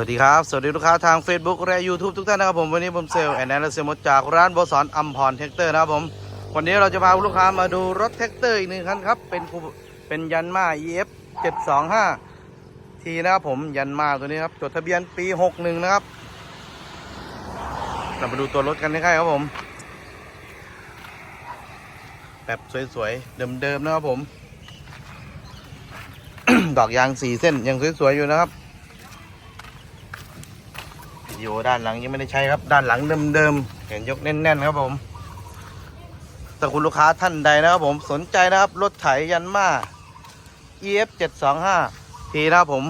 วัสดีครับ สวัสดีลูกค้าทาง Facebook และ YouTube ทุกท่านนะครับผม วันนี้ผมเซลล์แอนนาเซลมดจากร้านบอสอนอัมพรเทคเตอร์นะครับผม วันนี้เราจะพาลูกค้ามาดูรถแท็กเตอร์อีกหนึ่งคันครับ เป็นเป็นยันมา EF 725ทีนะครับผมยันมาตัวนี้ครับ จดทะเบียนปี 61 นะครับ เรามาดูตัวรถกันใกล้ๆครับผม แบบสวยๆ เดิมๆนะครับผม ดอกยางสีเส้นยังสวยๆอยู่นะครับ อยู่ด้านหลังยังไม่ได้ใช้ครับ ด้านหลังเดิมๆเห็นยกแน่นๆครับผมแต่คุณลูกค้าท่านใดนะครับผมสนใจนะครับ รถไถยันมา EF 725ทีนะครับผม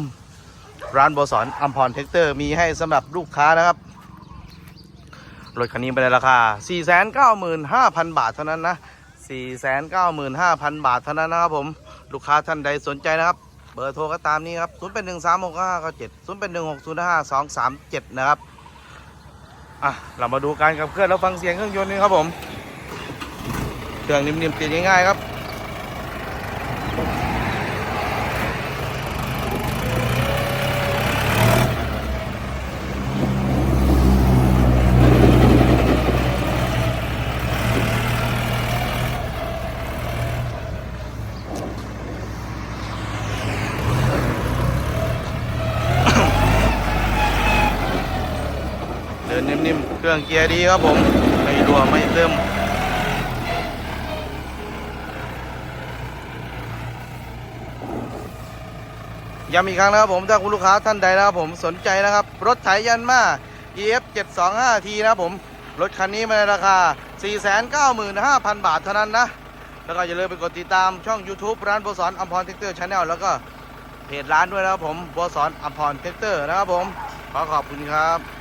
ร้านโบสอนอัมพรเทคเตอร์มีให้สำหรับลูกค้านะครับ รถคันนี้ไปในราคา 495,000 บาทเท่านั้นนะ 495,000 บาทเท่านั้นนะครับผม ลูกค้าท่านใดสนใจนะครับ บอร์โทรก็ตามนี้ครับ 0 8 1 3 6 5 9 7 0 8 1 6 0 5 2 3 7 นะครับ อะ เรามาดูการขับเคลื่อนแล้วฟังเสียงเครื่องยนต์นี่ครับผม เครื่องนิ่มๆติดง่ายๆครับ นนิ่มๆ เครื่องเกียร์ดีครับผม ไม่รัวไม่เติมย้ำอีกครั้งนะครับผมถ้าคุณลูกค้าท่านใดนะครับผมสนใจนะครับ รถไถยันมา EF 725 t นะครับผม รถคันนี้มาในราคา 495,000 บาทเท่านั้นนะ แล้วก็อย่าลืมไปกดติดตามช่อง YouTube ร้านบสอนอัมพรเทคเตอร์ชาแนลแล้วก็เพจร้านด้วยนะครับผมบสอนอัมพรเทคเตอร์นะครับผม ขอขอบคุณครับ